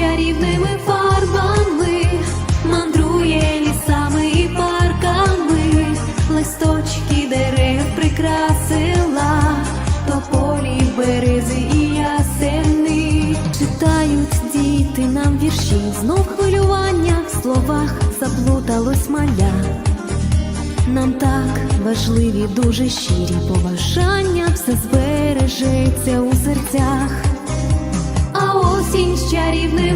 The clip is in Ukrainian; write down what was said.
Чарівними фарбами мандрує лісами і парками, листочки дерев прикрасила, тополі, берези і ясени. Читають діти нам вірші, знов хвилювання в словах заплуталось маля. Нам так важливі дуже щирі побажання, все збережеться у серцях. А осінь з чарівними